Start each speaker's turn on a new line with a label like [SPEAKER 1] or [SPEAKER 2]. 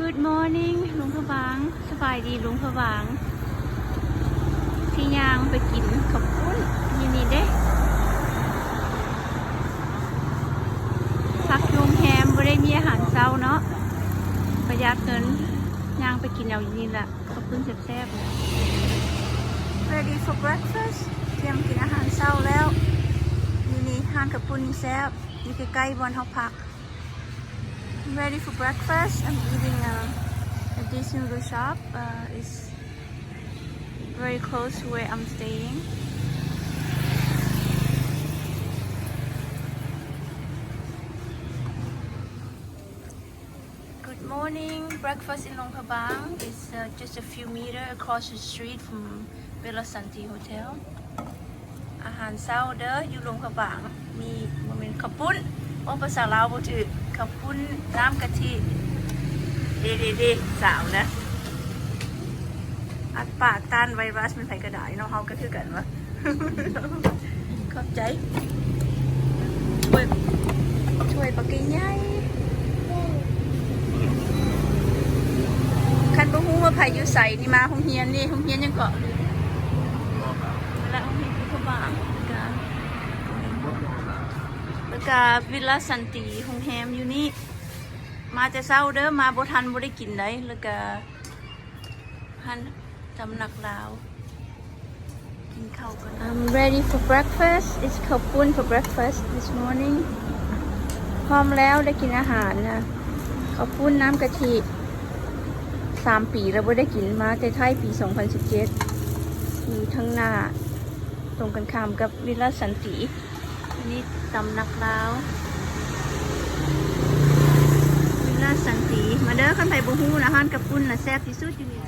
[SPEAKER 1] Good morning ลุงพะบางสบายดีลุงพะบางที่ยางไปกินขับปุ้นยินนี่เด้พักโรงแรมบ่ได้มีอาหารเช้าเนาะประหยัดเงินยางไปกินเอาอยู่นี่แหละขับปุ้นแซ่บๆ Ready for breakfast เตรียมกินอาหารเช้าแล้วนี่นี่ทานกับปุ้นแซ่บอยู่ใกล้ๆบอนเฮาพัก ready for breakfast. I'm eating uh, at this noodle shop. Uh, it's very close to where I'm staying. Good morning. Breakfast in Long Prabang is uh, just a few meters across the street from Bella Santi Hotel. อาหารเช้าเด้ออยู่โรงพยาบาลมีมันเป็นข้าวปุ้น โอ้ภาษาลาวบ่ถือข้าวปุ้นน้ำกะทิเดเดเดสาวนะ อัดปากต้านไวรัสมันใส่กระดาษเนาะเฮาก็คือกันวะขอบใจช่วยช่วยปากกินใหญ่คันบ่ฮู้ว่าไผอยู่ไสนี่มาโรงเรียนนี่โรงเรียนยังเกาะและมีพุทธบาทกับแล้ วก็วิลล่าสันติโรงแรมอยู่นี่ มาแต่เช้าเด้อมาบ่ทันบ่ได้กินได้แล้วก็หันตำหนักลาว กินข้าวกัน I'm ready for breakfast it's ข้าวปุ้น for breakfast this morning พร้อมแล้วได้กินอาหารนะข้าวปุ้นน้ำกะทิสามปีแล้วบ่ได้กินมาแต่ไทยปี 2017อยู่ทั้งหน้า ตรงกันข้ามกับวิลล่าสันติ นี่ตำนักลาววิลล่าสันติ มาเด้อขันไผ่บูฮูนะฮันกับปุ้นนะแซ่บที่สุดอยู่นี่